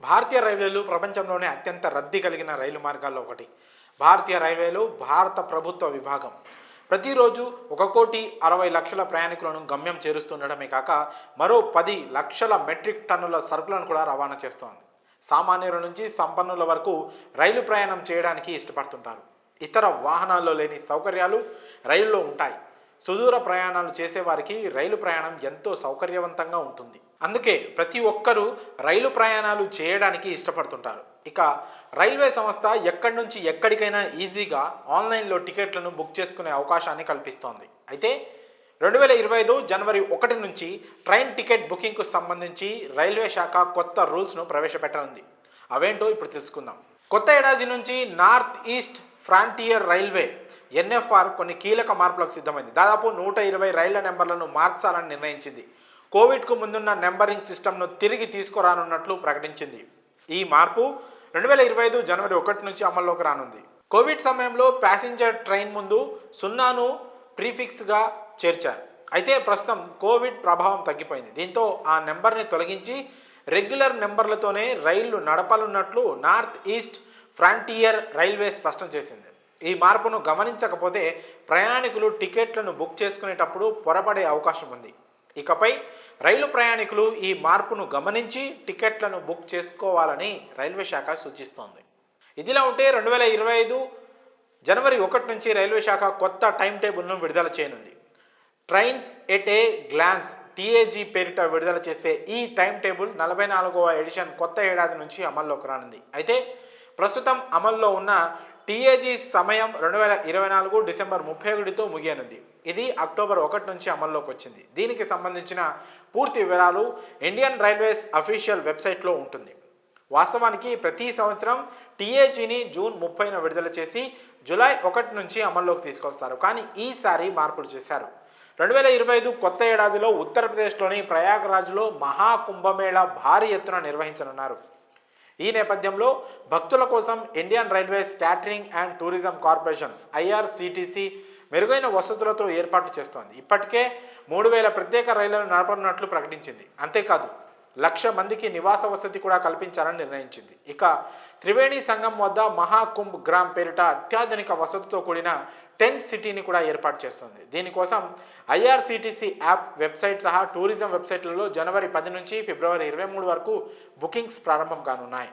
భారతీయ రైల్వేలు ప్రపంచంలోనే అత్యంత రద్దీ కలిగిన రైలు మార్గాల్లో ఒకటి. భారతీయ రైల్వేలు భారత ప్రభుత్వ విభాగం. ప్రతిరోజు ఒక కోటి అరవై లక్షల ప్రయాణికులను గమ్యం చేరుస్తుండడమే కాక మరో పది లక్షల మెట్రిక్ టన్నుల సరుకులను కూడా రవాణా చేస్తోంది. సామాన్యుల నుంచి సంపన్నుల వరకు రైలు ప్రయాణం చేయడానికి ఇష్టపడుతుంటారు. ఇతర వాహనాల్లో లేని సౌకర్యాలు రైల్లో ఉంటాయి. సుదూర ప్రయాణాలు చేసేవారికి రైలు ప్రయాణం ఎంతో సౌకర్యవంతంగా ఉంటుంది. అందుకే ప్రతి ఒక్కరూ రైలు ప్రయాణాలు చేయడానికి ఇష్టపడుతుంటారు. ఇక రైల్వే సంస్థ ఎక్కడి నుంచి ఎక్కడికైనా ఈజీగా ఆన్లైన్లో టికెట్లను బుక్ చేసుకునే అవకాశాన్ని కల్పిస్తోంది. అయితే రెండు వేల ఇరవై ఐదు జనవరి ఒకటి నుంచి ట్రైన్ టికెట్ బుకింగ్కు సంబంధించి రైల్వే శాఖ కొత్త రూల్స్ను ప్రవేశపెట్టనుంది. అవేంటో ఇప్పుడు తెలుసుకుందాం. కొత్త ఏడాది నుంచి north east frontier railway NFR కొన్ని కీలక మార్పులకు సిద్ధమైంది. దాదాపు నూట ఇరవై రైళ్ళ నెంబర్లను మార్చాలని నిర్ణయించింది. కోవిడ్కు ముందున్న నెంబరింగ్ సిస్టమ్ను తిరిగి తీసుకురానున్నట్లు ప్రకటించింది. ఈ మార్పు రెండు వేల ఇరవై ఐదు జనవరి ఒకటి నుంచి అమల్లోకి రానుంది. కోవిడ్ సమయంలో ప్యాసింజర్ ట్రైన్ ముందు సున్నాను ప్రీఫిక్స్గా చేర్చారు. అయితే ప్రస్తుతం కోవిడ్ ప్రభావం తగ్గిపోయింది. దీంతో ఆ నెంబర్ని తొలగించి రెగ్యులర్ నెంబర్లతోనే రైళ్ళు నడపాలన్నట్లు నార్త్ ఈస్ట్ ఫ్రాంటియర్ రైల్వే స్పష్టం చేసింది. ఈ మార్పును గమనించకపోతే ప్రయాణికులు టికెట్లను బుక్ చేసుకునేటప్పుడు పొరపడే అవకాశం ఉంది. ఇకపై రైలు ప్రయాణికులు ఈ మార్పును గమనించి టికెట్లను బుక్ చేసుకోవాలని రైల్వే శాఖ సూచిస్తోంది. ఇదిలా ఉంటే రెండు వేల ఇరవై ఐదు జనవరి ఒకటి నుంచి రైల్వే శాఖ కొత్త టైం టేబుల్ను విడుదల చేయనుంది. Trains at a glance TAG పేరిట విడుదల చేసే ఈ టైం టేబుల్ నలభై నాలుగవ ఎడిషన్ కొత్త ఏడాది నుంచి అమల్లోకి రానుంది. అయితే ప్రస్తుతం అమల్లో ఉన్న టీఏజీ సమయం రెండు వేల ఇరవై నాలుగు డిసెంబర్ ముప్పై ఒకటితో ముగియనుంది. ఇది అక్టోబర్ ఒకటి నుంచి అమల్లోకి వచ్చింది. దీనికి సంబంధించిన పూర్తి వివరాలు ఇండియన్ రైల్వేస్ అఫీషియల్ వెబ్సైట్లో ఉంటుంది. వాస్తవానికి ప్రతి సంవత్సరం టీఏజీని జూన్ ముప్పైన విడుదల చేసి జూలై ఒకటి నుంచి అమల్లోకి తీసుకొస్తారు. కానీ ఈసారి మార్పులు చేశారు. రెండు వేల ఇరవై ఐదు కొత్త ఏడాదిలో ఉత్తరప్రదేశ్లోని ప్రయాగరాజ్లో మహాకుంభమేళ భారీ ఎత్తున నిర్వహించనున్నారు. ఈ నేపథ్యంలో భక్తుల కోసం Indian railways catering and tourism corporation IRCTC మెరుగైన వసతులతో ఏర్పాట్లు చేస్తోంది. ఇప్పటికే మూడు వేల ప్రత్యేక రైళ్ళను నడపనున్నట్లు ప్రకటించింది. అంతేకాదు లక్ష మందికి నివాస వసతి కూడా కల్పించాలని నిర్ణయించింది. ఇక త్రివేణి సంఘం వద్ద మహాకుంభ్ గ్రామ్ పేరిట అత్యాధునిక వసతితో కూడిన టెంట్ సిటీని కూడా ఏర్పాటు చేస్తుంది. దీనికోసం ఐఆర్సిటిసి యాప్ వెబ్సైట్ సహా టూరిజం వెబ్సైట్లలో జనవరి పది నుంచి ఫిబ్రవరి ఇరవై మూడు వరకు బుకింగ్స్ ప్రారంభం కానున్నాయి.